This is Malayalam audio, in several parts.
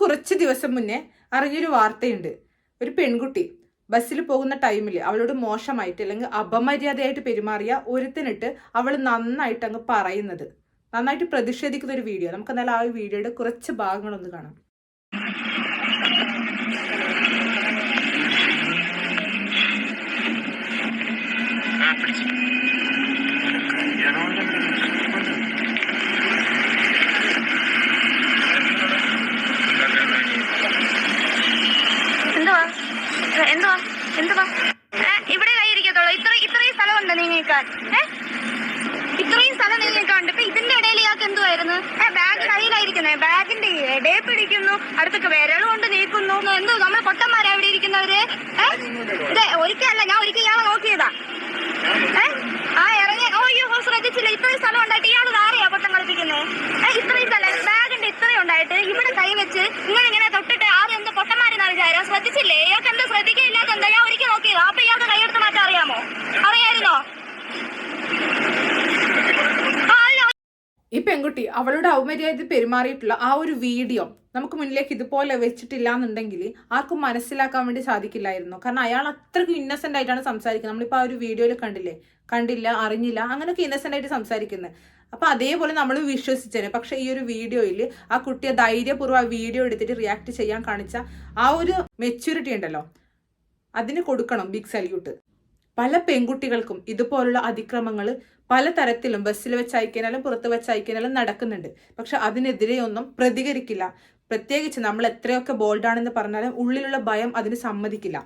കുറച്ച് ദിവസം മുന്നേ അറിഞ്ഞൊരു വാർത്തയുണ്ട്. ഒരു പെൺകുട്ടി ബസ്സിൽ പോകുന്ന ടൈമിൽ അവളോട് മോശമായിട്ട് അല്ലെങ്കിൽ അപമര്യാദയായിട്ട് പെരുമാറിയ ഒരുത്തിനിട്ട് അവൾ നന്നായിട്ട് അങ്ങ് പറയുന്നത്. നന്നായിട്ട് പ്രതിഷേധിക്കുന്ന ഒരു വീഡിയോ. നമുക്ക് എന്നാലും ആ വീഡിയോയുടെ കുറച്ച് ഭാഗങ്ങളൊന്ന് കാണാം. എന്തുവാ? എന്തുവാ? ഇവിടെ കൈ ഇത്ര ഇത്രയും സ്ഥലമുണ്ട് നീങ്ങിക്കാൻ ഏഹ് ഇത്രയും സ്ഥലം നീങ്ങിക്കാണ്ട് ഇപ്പൊ ഇതിന്റെ ഇടയിൽ ഇയാൾക്ക് എന്തുവായിരുന്നു? ബാഗ് കയ്യിലായിരിക്കുന്നേ. ബാഗിന്റെ ഇടയെ പിടിക്കുന്നു. അടുത്തൊക്കെ വിരൽ കൊണ്ട് നീക്കുന്നു. എന്തോ നമ്മൾ പൊട്ടന്മാരാ ഇവിടെ ഇരിക്കുന്നവര്? ഇത് ഒരിക്കലല്ല ഞാൻ ഒരിക്കൽ ഇയാളെ നോക്കിയതാ. ആ ഇറങ്ങി ഓ അയ്യോ ശ്രദ്ധിച്ചില്ല. ഇത്രയും സ്ഥലം ഉണ്ടായിട്ട് ഇയാൾ ആരെയാ പൊട്ടം കളിപ്പിക്കുന്നേ? ഇത്രയും സ്ഥലം ബാഗിന്റെ ഇത്രയും ഉണ്ടായിട്ട് ഇവിടെ കൈ വെച്ച് ഇങ്ങനെ ഇങ്ങനെ തൊട്ടിട്ട് ആരും എന്ത് പൊട്ടന്മാരെന്നാ വിചാരം? ശ്രദ്ധിച്ചില്ലേ? എന്താ ഞാൻ ഒരിക്കൽ നോക്കിയതാ അപ്പൊ ഇയാൾക്ക് കൈയെടുത്ത് മാറ്റാൻ അറിയാമോ? അറിയായിരുന്നോ? ഈ പെൺകുട്ടി അവളുടെ ഔമര്യാദ പെരുമാറിയിട്ടുള്ള ആ ഒരു വീഡിയോ നമുക്ക് മുന്നിലേക്ക് ഇതുപോലെ വെച്ചിട്ടില്ല എന്നുണ്ടെങ്കിൽ ആർക്കും മനസ്സിലാക്കാൻ വേണ്ടി സാധിക്കില്ലായിരുന്നു. കാരണം അയാൾ അത്രയ്ക്ക് ഇന്നസെന്റ് ആയിട്ടാണ് സംസാരിക്കുന്നത്. നമ്മളിപ്പോൾ ആ ഒരു വീഡിയോയിൽ കണ്ടില്ലേ? കണ്ടില്ല അറിഞ്ഞില്ല അങ്ങനെയൊക്കെ ഇന്നസെന്റ് ആയിട്ട് സംസാരിക്കുന്നത്. അപ്പൊ അതേപോലെ നമ്മൾ വിശ്വസിച്ചേനെ. പക്ഷെ ഈ ഒരു വീഡിയോയിൽ ആ കുട്ടിയെ ധൈര്യപൂർവം ആ വീഡിയോ എടുത്തിട്ട് റിയാക്ട് ചെയ്യാൻ കാണിച്ച ആ ഒരു മെച്യൂരിറ്റി ഉണ്ടല്ലോ. അതിന് കൊടുക്കണം ബിഗ് സല്യൂട്ട് പല പെൺകുട്ടികൾക്കും ഇതുപോലുള്ള അതിക്രമങ്ങൾ പല തരത്തിലും ബസ്സിൽ വെച്ച് അയക്കാനാലും പുറത്ത് വെച്ച് അയക്കാനാലും നടക്കുന്നുണ്ട്. പക്ഷെ അതിനെതിരെ ഒന്നും പ്രതികരിക്കില്ല. പ്രത്യേകിച്ച് നമ്മൾ എത്രയൊക്കെ ബോൾഡാണെന്ന് പറഞ്ഞാലും ഉള്ളിലുള്ള ഭയം അതിന് സമ്മതിക്കില്ല.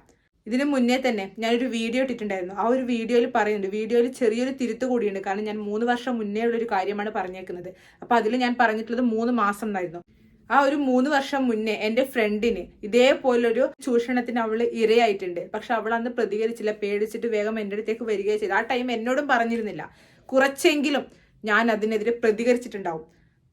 ഇതിന് മുന്നേ തന്നെ ഞാനൊരു വീഡിയോ ഇട്ടിട്ടുണ്ടായിരുന്നു. ആ ഒരു വീഡിയോയിൽ പറയുന്നുണ്ട്. വീഡിയോയിൽ ചെറിയൊരു തിരുത്ത് കൂടിയുണ്ട്. കാരണം ഞാൻ മൂന്ന് വർഷം മുന്നേ ഉള്ളൊരു കാര്യമാണ് പറഞ്ഞേക്കുന്നത്. അപ്പൊ അതിൽ ഞാൻ പറഞ്ഞിട്ടുള്ളത് മൂന്ന് മാസം എന്നായിരുന്നു ആ ഒരു മൂന്ന് വർഷം മുന്നേ എന്റെ ഫ്രണ്ടിന് ഇതേപോലൊരു ചൂഷണത്തിന് അവൾ ഇരയായിട്ടുണ്ട്. പക്ഷെ അവൾ അന്ന് പ്രതികരിച്ചില്ല. പേടിച്ചിട്ട് വേഗം എന്റെ അടുത്തേക്ക് വരികയും ചെയ്തു. ആ ടൈം എന്നോടും പറഞ്ഞിരുന്നില്ല. കുറച്ചെങ്കിലും ഞാൻ അതിനെതിരെ പ്രതികരിച്ചിട്ടുണ്ടാവും.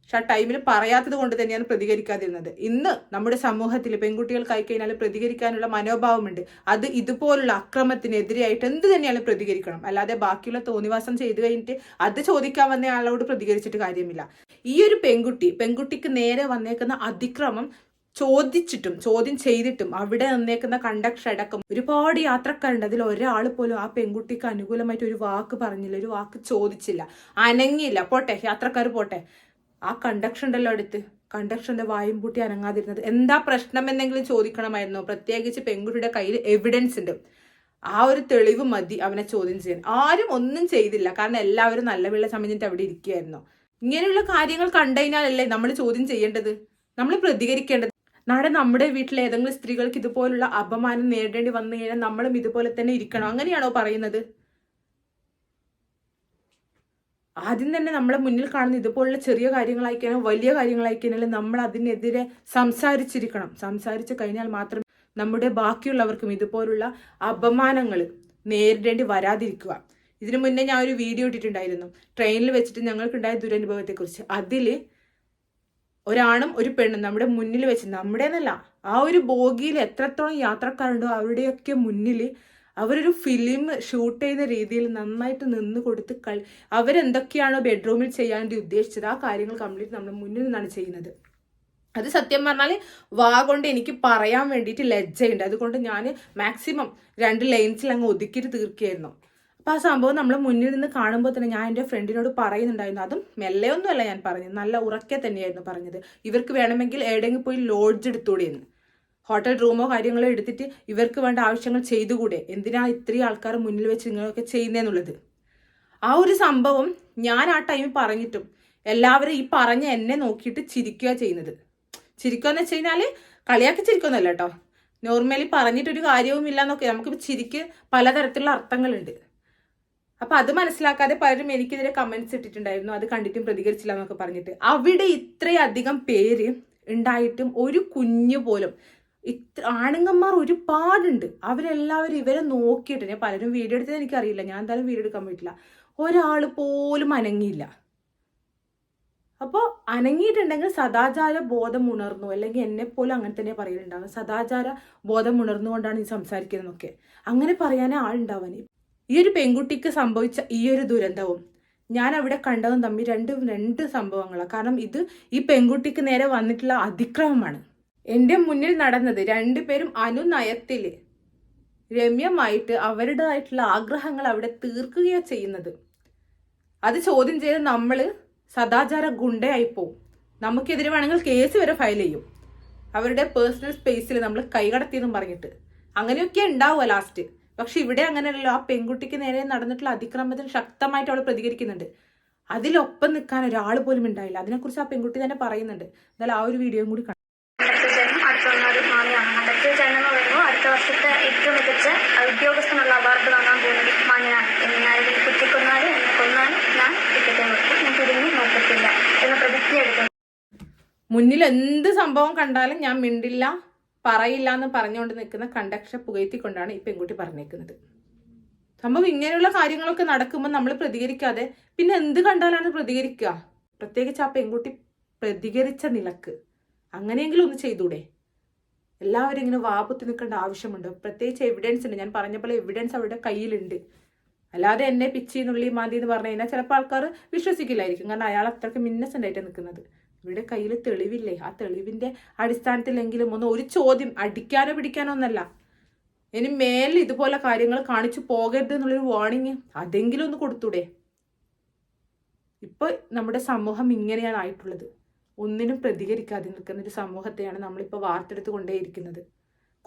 പക്ഷെ ആ ടൈമിൽ പറയാത്തത് കൊണ്ട് തന്നെയാണ് പ്രതികരിക്കാതിരുന്നത്. ഇന്ന് നമ്മുടെ സമൂഹത്തിൽ പെൺകുട്ടികൾക്കായി കഴിഞ്ഞാൽ പ്രതികരിക്കാനുള്ള മനോഭാവമുണ്ട്. അത് ഇതുപോലുള്ള അക്രമത്തിനെതിരെയായിട്ട് എന്ത് തന്നെയാണ് പ്രതികരിക്കണം? അല്ലാതെ ബാക്കിയുള്ള തോന്നിവാസം ചെയ്തു കഴിഞ്ഞിട്ട് അത് ചോദിക്കാൻ വന്ന ആളോട് പ്രതികരിച്ചിട്ട് കാര്യമില്ല. ഈ ഒരു പെൺകുട്ടി പെൺകുട്ടിക്ക് നേരെ വന്നേക്കുന്ന അതിക്രമം ചോദിച്ചിട്ടും ചോദ്യം ചെയ്തിട്ടും അവിടെ നിന്നേക്കുന്ന കണ്ടക്ടർ അടക്കം ഒരുപാട് യാത്രക്കാരുണ്ട്. അതിൽ ഒരാൾ പോലും ആ പെൺകുട്ടിക്ക് അനുകൂലമായിട്ട് ഒരു വാക്ക് പറഞ്ഞില്ല ഒരു വാക്ക് ചോദിച്ചില്ല. അനങ്ങിയില്ല. പോട്ടെ യാത്രക്കാർ പോട്ടെ. ആ കണ്ടക്ഷൻ ഉണ്ടല്ലോ അടുത്ത്. കണ്ടക്ഷന്റെ വായും പൂട്ടി അനങ്ങാതിരുന്നത്. എന്താ പ്രശ്നം എന്നെങ്കിലും ചോദിക്കണമായിരുന്നു. പ്രത്യേകിച്ച് പെൺകുട്ടിയുടെ കയ്യിൽ എവിഡൻസ് ഉണ്ട്. ആ ഒരു തെളിവ് മതി അവനെ ചോദ്യം ചെയ്യാൻ. ആരും ഒന്നും ചെയ്തില്ല. കാരണം എല്ലാവരും നല്ല വെള്ളം ചമഞ്ഞിട്ട് അവിടെ ഇരിക്കുകയായിരുന്നു. ഇങ്ങനെയുള്ള കാര്യങ്ങൾ കണ്ടുകഴിഞ്ഞാലല്ലേ നമ്മൾ ചോദ്യം ചെയ്യേണ്ടത്? നമ്മൾ പ്രതികരിക്കേണ്ടത്? നാളെ നമ്മുടെ വീട്ടിലെ ഏതെങ്കിലും സ്ത്രീകൾക്ക് ഇതുപോലുള്ള അപമാനം നേരിടേണ്ടി വന്നു കഴിഞ്ഞാൽ നമ്മളും ഇതുപോലെ തന്നെ ഇരിക്കണം. അങ്ങനെയാണോ പറയുന്നത്? ആദ്യം തന്നെ നമ്മളെ മുന്നിൽ കാണുന്ന ഇതുപോലുള്ള ചെറിയ കാര്യങ്ങളായിക്കാനും വലിയ കാര്യങ്ങളായിക്കാനോ നമ്മൾ അതിനെതിരെ സംസാരിച്ചിരിക്കണം. സംസാരിച്ചു കഴിഞ്ഞാൽ മാത്രം നമ്മുടെ ബാക്കിയുള്ളവർക്കും ഇതുപോലുള്ള അപമാനങ്ങൾ നേരിടേണ്ടി വരാതിരിക്കുക. ഇതിനു മുന്നേ ഞാൻ ഒരു വീഡിയോ ഇട്ടിട്ടുണ്ടായിരുന്നു. ട്രെയിനിൽ വെച്ചിട്ട് ഞങ്ങൾക്കുണ്ടായ ദുരനുഭവത്തെക്കുറിച്ച്. അതിൽ ഒരാണും ഒരു പെണ്ണും നമ്മുടെ മുന്നിൽ വെച്ച് നമ്മുടെ എന്നല്ല ആ ഒരു ബോഗിയിൽ എത്രത്തോളം യാത്രക്കാരുണ്ടോ അവരുടെയൊക്കെ മുന്നിൽ അവരൊരു ഫിലിം ഷൂട്ട് ചെയ്യുന്ന രീതിയിൽ നന്നായിട്ട് നിന്ന് കൊടുത്ത് കളി അവരെന്തൊക്കെയാണോ ബെഡ്റൂമിൽ ചെയ്യാൻ വേണ്ടി ഉദ്ദേശിച്ചത് ആ കാര്യങ്ങൾ കംപ്ലീറ്റ് നമ്മുടെ മുന്നിൽ നിന്നാണ് ചെയ്യുന്നത്. അത് സത്യം പറഞ്ഞാൽ വാ കൊണ്ട് എനിക്ക് പറയാൻ വേണ്ടിയിട്ട് ലജ്ജയുണ്ട്. അതുകൊണ്ട് ഞാൻ മാക്സിമം രണ്ട് ലൈൻസിൽ അങ്ങ് ഒതുക്കിയിട്ട് തീർക്കുകയായിരുന്നു. അപ്പോൾ ആ സംഭവം നമ്മൾ മുന്നിൽ നിന്ന് കാണുമ്പോൾ തന്നെ ഞാൻ എന്റെ ഫ്രണ്ടിനോട് പറയുന്നുണ്ടായിരുന്നു. അതും മെല്ലെയൊന്നുമല്ല ഞാൻ പറഞ്ഞത്. നല്ല ഉറക്കെ തന്നെയായിരുന്നു പറഞ്ഞത്. ഇവർക്ക് വേണമെങ്കിൽ എവിടെയെങ്കിലും പോയി ലോഡ്ജ് എടുത്തുകൂടെ എന്ന്. ഹോട്ടൽ റൂമോ കാര്യങ്ങളോ എടുത്തിട്ട് ഇവർക്ക് വേണ്ട ആവശ്യങ്ങൾ ചെയ്തുകൂടെ? എന്തിനാ ഇത്രയും ആൾക്കാർ മുന്നിൽ വെച്ച് നിങ്ങളൊക്കെ ചെയ്യുന്നതെന്നുള്ളത് ആ ഒരു സംഭവം ഞാൻ ആ ടൈമിൽ പറഞ്ഞിട്ടും എല്ലാവരും ഈ പറഞ്ഞ എന്നെ നോക്കിയിട്ട് ചിരിക്കുക ചെയ്യുന്നത്. ചിരിക്കുക എന്ന് വെച്ച് കഴിഞ്ഞാൽ കളിയാക്കി ചിരിക്കൊന്നുമല്ല കേട്ടോ. നോർമലി പറഞ്ഞിട്ടൊരു കാര്യവും ഇല്ല എന്നൊക്കെ. നമുക്കിപ്പോൾ ചിരിക്ക് പലതരത്തിലുള്ള അർത്ഥങ്ങളുണ്ട്. അപ്പൊ അത് മനസ്സിലാക്കാതെ പലരും എനിക്കെതിരെ കമന്റ്സ് ഇട്ടിട്ടുണ്ടായിരുന്നു. അത് കണ്ടിട്ടും പ്രതികരിച്ചില്ല എന്നൊക്കെ പറഞ്ഞിട്ട്. അവിടെ ഇത്രയധികം പേര് ഉണ്ടായിട്ടും ഒരു കുഞ്ഞു പോലും ഇത്ര ആണുങ്ങന്മാർ ഒരുപാടുണ്ട്. അവരെല്ലാവരും ഇവരെ നോക്കിയിട്ട് ഞാൻ പലരും വീഡിയോ എടുത്തത് എനിക്കറിയില്ല. ഞാൻ എന്തായാലും വീഡിയോ എടുക്കാൻ പറ്റില്ല ഒരാൾ പോലും അനങ്ങിയില്ല. അപ്പോൾ അനങ്ങിയിട്ടുണ്ടെങ്കിൽ സദാചാര ബോധം ഉണർന്നു. അല്ലെങ്കിൽ എന്നെ പോലും അങ്ങനെ തന്നെ പറയുന്നുണ്ടാവും സദാചാര ബോധം ഉണർന്നുകൊണ്ടാണ് ഈ സംസാരിക്കുന്നതെന്നൊക്കെ അങ്ങനെ പറയാനേ ആളുണ്ടാവാൻ ഈ ഒരു പെൺകുട്ടിക്ക് സംഭവിച്ച ഈ ഒരു ദുരന്തവും ഞാൻ അവിടെ കണ്ടതും തമ്മിൽ രണ്ട് രണ്ട് സംഭവങ്ങളാണ് കാരണം ഇത് ഈ പെൺകുട്ടിക്ക് നേരെ വന്നിട്ടുള്ള അതിക്രമമാണ്. എന്റെ മുന്നിൽ നടന്നത് രണ്ടുപേരും അനുനയത്തിൽ രമ്യമായിട്ട് അവരുടേതായിട്ടുള്ള ആഗ്രഹങ്ങൾ അവിടെ തീർക്കുകയോ ചെയ്യുന്നത്. അത് ചോദ്യം ചെയ്ത് നമ്മൾ സദാചാര ഗുണ്ടയായി പോവും. നമുക്കെതിരെ വേണമെങ്കിൽ കേസ് വരെ ഫയൽ ചെയ്യും. അവരുടെ പേഴ്സണൽ സ്പേസിൽ നമ്മൾ കൈകടത്തിയെന്നും പറഞ്ഞിട്ട്. അങ്ങനെയൊക്കെ ഉണ്ടാവുക ലാസ്റ്റ് പക്ഷെ ഇവിടെ അങ്ങനെയല്ലല്ലോ. ആ പെൺകുട്ടിക്ക് നേരെ നടന്നിട്ടുള്ള അതിക്രമത്തിന് ശക്തമായിട്ട് അവൾ പ്രതികരിക്കുന്നുണ്ട്. അതിലൊപ്പം നിൽക്കാൻ ഒരാൾ പോലും ഉണ്ടായില്ല. അതിനെക്കുറിച്ച് ആ പെൺകുട്ടി തന്നെ പറയുന്നുണ്ട്. എന്നാലും ആ ഒരു വീഡിയോയും കൂടി കാണാം അടുത്ത വർഷത്തെ ഏറ്റവും മികച്ച ഉദ്യോഗസ്ഥനുള്ള അവാർഡ് വാങ്ങാൻ പോകുന്നത് എന്നെ ഞാൻ ടിക്കറ്റ് കൊടുക്കും ഞാൻ തിരിഞ്ഞ് നോക്കത്തില്ല എന്ന പ്രതിജ്ഞ എടുക്കുന്നു. മുന്നിൽ എന്ത് സംഭവം കണ്ടാലും ഞാൻ മിണ്ടില്ല. പറയില്ല എന്ന് പറഞ്ഞുകൊണ്ട് നിൽക്കുന്ന കണ്ടക്ഷ പുകയത്തിക്കൊണ്ടാണ് ഈ പെൺകുട്ടി പറഞ്ഞേക്കുന്നത്. സംഭവം ഇങ്ങനെയുള്ള കാര്യങ്ങളൊക്കെ നടക്കുമ്പോൾ നമ്മൾ പ്രതികരിക്കാതെ പിന്നെ എന്ത് കണ്ടാലാണ് പ്രതികരിക്കുക? പ്രത്യേകിച്ച് ആ പെൺകുട്ടി പ്രതികരിച്ച നിലയ്ക്ക്. അങ്ങനെയെങ്കിലും ഒന്ന് ചെയ്തൂടെ? എല്ലാവരും ഇങ്ങനെ വാപുത്തി നിൽക്കേണ്ട ആവശ്യമുണ്ട്. പ്രത്യേകിച്ച് എവിഡൻസ് ഉണ്ട്. ഞാൻ പറഞ്ഞ പോലെ എവിഡൻസ് അവരുടെ കയ്യിലുണ്ട്. അല്ലാതെ എന്നെ പിച്ചി നുള്ളി മാന്തി എന്ന് പറഞ്ഞു കഴിഞ്ഞാൽ ചിലപ്പോൾ ആൾക്കാർ വിശ്വസിക്കില്ലായിരിക്കും. കാരണം അയാൾ അത്രയ്ക്ക് ഇന്നസെന്റ് ആയിട്ട് നിൽക്കുന്നത്. ഇവിടെ കയ്യിൽ തെളിവില്ലേ? ആ തെളിവിന്റെ അടിസ്ഥാനത്തിലെങ്കിലും ഒന്ന് ഒരു ചോദ്യം അടിക്കാനോ പിടിക്കാനോ ഒന്നല്ല. ഇനി മേലിൽ ഇതുപോലെ കാര്യങ്ങൾ കാണിച്ചു പോകരുത് എന്നുള്ളൊരു വാർണിങ് അതെങ്കിലും ഒന്ന് കൊടുത്തൂടെ? ഇപ്പൊ നമ്മുടെ സമൂഹം ഇങ്ങനെയാണ് ആയിട്ടുള്ളത്. ഒന്നിനും പ്രതികരിക്കാതെ നിൽക്കുന്ന ഒരു സമൂഹത്തെയാണ് നമ്മളിപ്പോൾ വാർത്തെടുത്ത് കൊണ്ടേയിരിക്കുന്നത്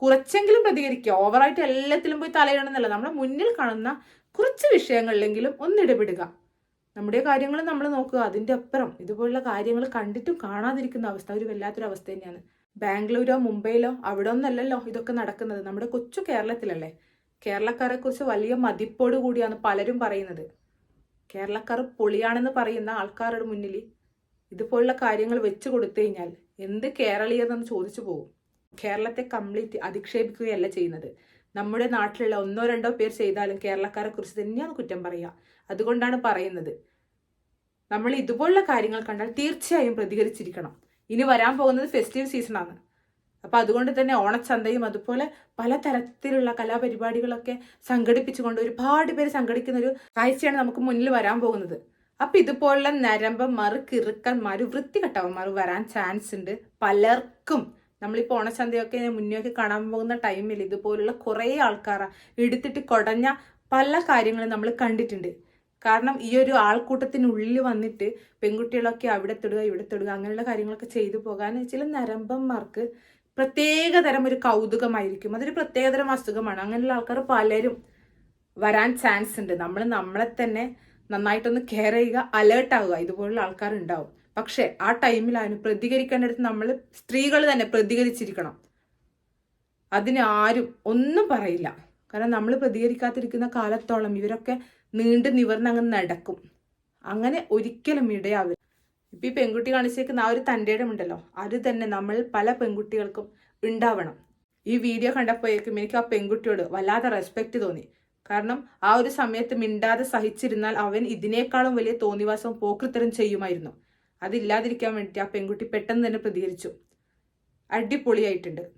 കുറച്ചെങ്കിലും പ്രതികരിക്കുക. ഓവറായിട്ട് എല്ലാത്തിലും പോയി തലയിടണമെന്നല്ല. നമ്മുടെ മുന്നിൽ കാണുന്ന കുറച്ച് വിഷയങ്ങളിലെങ്കിലും ഒന്നിടപെടുക നമ്മുടെ കാര്യങ്ങൾ നമ്മൾ നോക്കുക. അതിന്റെ അപ്പുറം ഇതുപോലുള്ള കാര്യങ്ങൾ കണ്ടിട്ടും കാണാതിരിക്കുന്ന അവസ്ഥ ഒരു വല്ലാത്തൊരു അവസ്ഥ തന്നെയാണ്. ബാംഗ്ലൂരോ മുംബൈയിലോ അവിടെ ഒന്നല്ലല്ലോ ഇതൊക്കെ നടക്കുന്നത്. നമ്മുടെ കൊച്ചു കേരളത്തിലല്ലേ? കേരളക്കാരെ കുറിച്ച് വലിയ മതിപ്പോട് കൂടിയാണ് പലരും പറയുന്നത്. കേരളക്കാർ പൊളിയാണെന്ന് പറയുന്ന ആൾക്കാരുടെ മുന്നിൽ ഇതുപോലുള്ള കാര്യങ്ങൾ വെച്ചു കൊടുത്തു കഴിഞ്ഞാൽ എന്ത് കേരളീയതെന്ന് ചോദിച്ചു പോകും. കേരളത്തെ കംപ്ലീറ്റ് അധിക്ഷേപിക്കുകയല്ല ചെയ്യുന്നത്. നമ്മുടെ നാട്ടിലുള്ള ഒന്നോ രണ്ടോ പേർ ചെയ്താലും കേരളക്കാരെ കുറിച്ച് തന്നെയാണ് കുറ്റം പറയുക. അതുകൊണ്ടാണ് പറയുന്നത്. നമ്മൾ ഇതുപോലുള്ള കാര്യങ്ങൾ കണ്ടാൽ തീർച്ചയായും പ്രതികരിച്ചിരിക്കണം. ഇനി വരാൻ പോകുന്നത് ഫെസ്റ്റീവ് സീസണാണ് അപ്പൊ അതുകൊണ്ട് തന്നെ ഓണച്ചന്തയും അതുപോലെ പലതരത്തിലുള്ള കലാപരിപാടികളൊക്കെ സംഘടിപ്പിച്ചുകൊണ്ട് ഒരുപാട് പേര് സംഘടിക്കുന്ന ഒരു കാഴ്ചയാണ് നമുക്ക് മുന്നിൽ വരാൻ പോകുന്നത്. അപ്പൊ ഇതുപോലുള്ള നരമ്പം മറു കിറുക്കൻ മറു വൃത്തികെട്ടവന്മാർ വരാൻ ചാൻസ് ഉണ്ട് പലർക്കും. നമ്മളിപ്പോൾ ഓണച്ചന്തയൊക്കെ മുന്നേക്ക് കാണാൻ പോകുന്ന ടൈമിൽ ഇതുപോലുള്ള കുറേ ആൾക്കാർ എടുത്തിട്ട് കുടഞ്ഞ പല കാര്യങ്ങളും നമ്മൾ കണ്ടിട്ടുണ്ട്. കാരണം ഈ ഒരു ആൾക്കൂട്ടത്തിനുള്ളിൽ വന്നിട്ട് പെൺകുട്ടികളൊക്കെ അവിടെ തൊടുക ഇവിടെ തൊടുക അങ്ങനെയുള്ള കാര്യങ്ങളൊക്കെ ചെയ്തു പോകാൻ ചില നരമ്പന്മാർക്ക് പ്രത്യേകതരം ഒരു കൗതുകമായിരിക്കും. അതൊരു പ്രത്യേകതരം അസുഖമാണ്. അങ്ങനെയുള്ള ആൾക്കാർ പലരും വരാൻ ചാൻസ് ഉണ്ട്. നമ്മൾ നമ്മളെ തന്നെ നന്നായിട്ടൊന്ന് കെയർ ചെയ്യുക അലേർട്ട് ആവുക. ഇതുപോലുള്ള ആൾക്കാർ ഉണ്ടാവും പക്ഷെ ആ ടൈമിലാണ് പ്രതികരിക്കേണ്ടടുത്ത് നമ്മൾ സ്ത്രീകൾ തന്നെ പ്രതികരിച്ചിരിക്കണം. അതിന് ആരും ഒന്നും പറയില്ല. കാരണം നമ്മൾ പ്രതികരിക്കാതിരിക്കുന്ന കാലത്തോളം ഇവരൊക്കെ നീണ്ടു നിവർന്ന് അങ്ങ് നടക്കും. അങ്ങനെ ഒരിക്കലും ഇടയാവില്ല. ഇപ്പൊ ഈ പെൺകുട്ടി കാണിച്ചേക്കുന്ന ആ ഒരു തന്റെ ഉണ്ടല്ലോ അത് തന്നെ നമ്മൾ പല പെൺകുട്ടികൾക്കും ഉണ്ടാവണം. ഈ വീഡിയോ കണ്ടപ്പോഴേക്കും എനിക്ക് ആ പെൺകുട്ടിയോട് വല്ലാതെ റെസ്പെക്റ്റ് തോന്നി. കാരണം ആ ഒരു സമയത്ത് മിണ്ടാതെ സഹിച്ചിരുന്നാൽ അവൻ ഇതിനേക്കാളും വലിയ തോന്നിവാസം പോക്കൃത്തരം ചെയ്യുമായിരുന്നു. അതില്ലാതിരിക്കാൻ വേണ്ടിയിട്ട് ആ പെൺകുട്ടി പെട്ടെന്ന് തന്നെ പ്രതികരിച്ചു. അടിപൊളിയായിട്ടുണ്ട്.